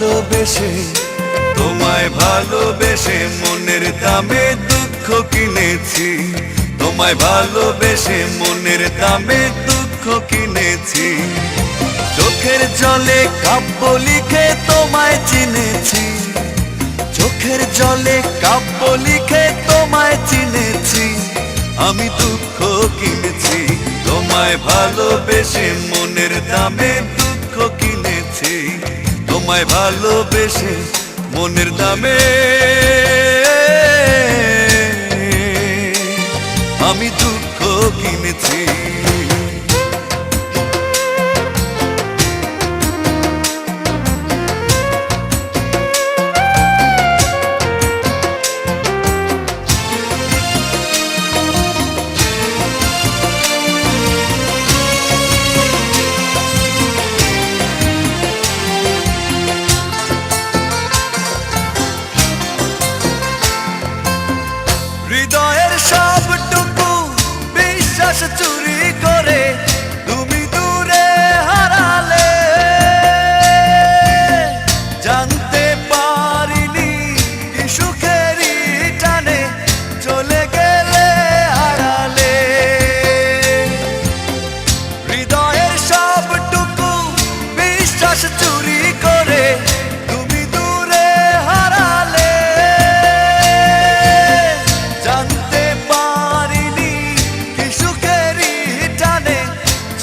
ভালোবেসে, তোমায় ভালোবেসে মনের দামে দুঃখ কিনেছি। তোমায় ভালোবেসে মনের দামে দুঃখ কিনেছি। চোখের জলে কাব্য লিখে তোমায় চিনেছি। চোখের জলে কাব্য লিখে তোমায় চিনেছি। আমি দুঃখ কিনেছি, তোমায় ভালোবেসে মনের দামে দুঃখ কিনেছি। তোমায় ভালোবেসে মনের দামে আমি দুঃখ কিনেছি। হৃদয়ের সবটুকু বিশ্বাস চুরি করে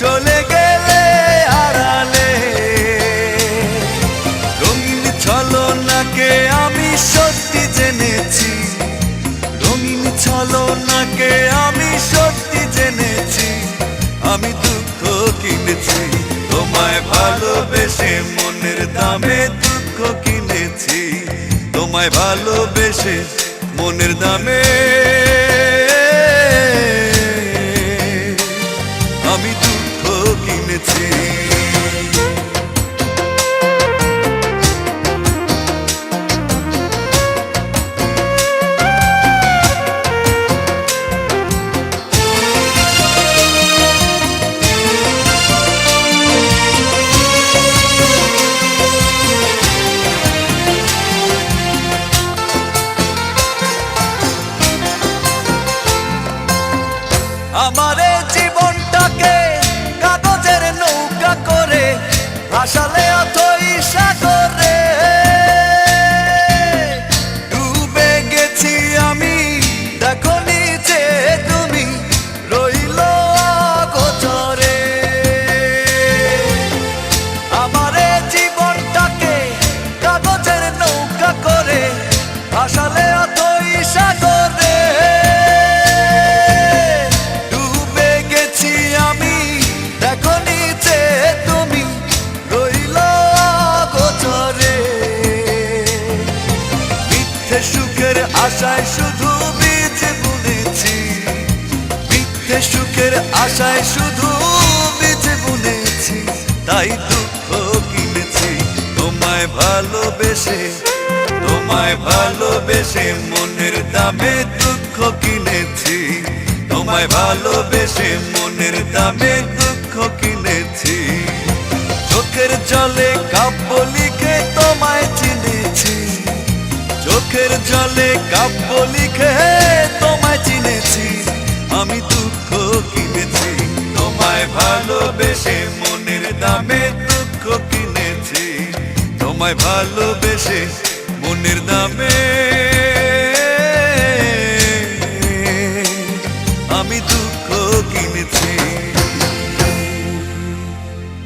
চলে গেলে হারালে রঙিন ছলনাকে আমি সত্যি জেনেছি। রঙিন ছলনাকে আমি সত্যি জেনেছি। আমি দুঃখ কিনেছি, তোমায় ভালোবেসে মনের দামে দুঃখ কিনেছি। তোমায় ভালোবেসে মনের দামে আমারে জীবনটাকে কাগজের নৌকা করে ভাসালে অথই আশায় শুধু বীজ বুনেছি। মিথ্যে সুখের আশায় শুধু বীজ বুনেছি। তাই দুঃখ কিনেছি। তোমায় ভালোবেসে তোমায় ভালোবেসে মনের দামে দুঃখ কিনেছি। তোমায় ভালোবেসে মনের দামে দুঃখ কিনেছি। চোখের জলে কাব্য লিখে তোমায় চোখের জলে কাব্য লিখে তোমায় চিনেছি, আমি দুঃখ কিনেছি। তোমায় ভালোবেসে মনের দামে দুঃখ কিনেছি। তোমায় ভালোবেসে মনের দামে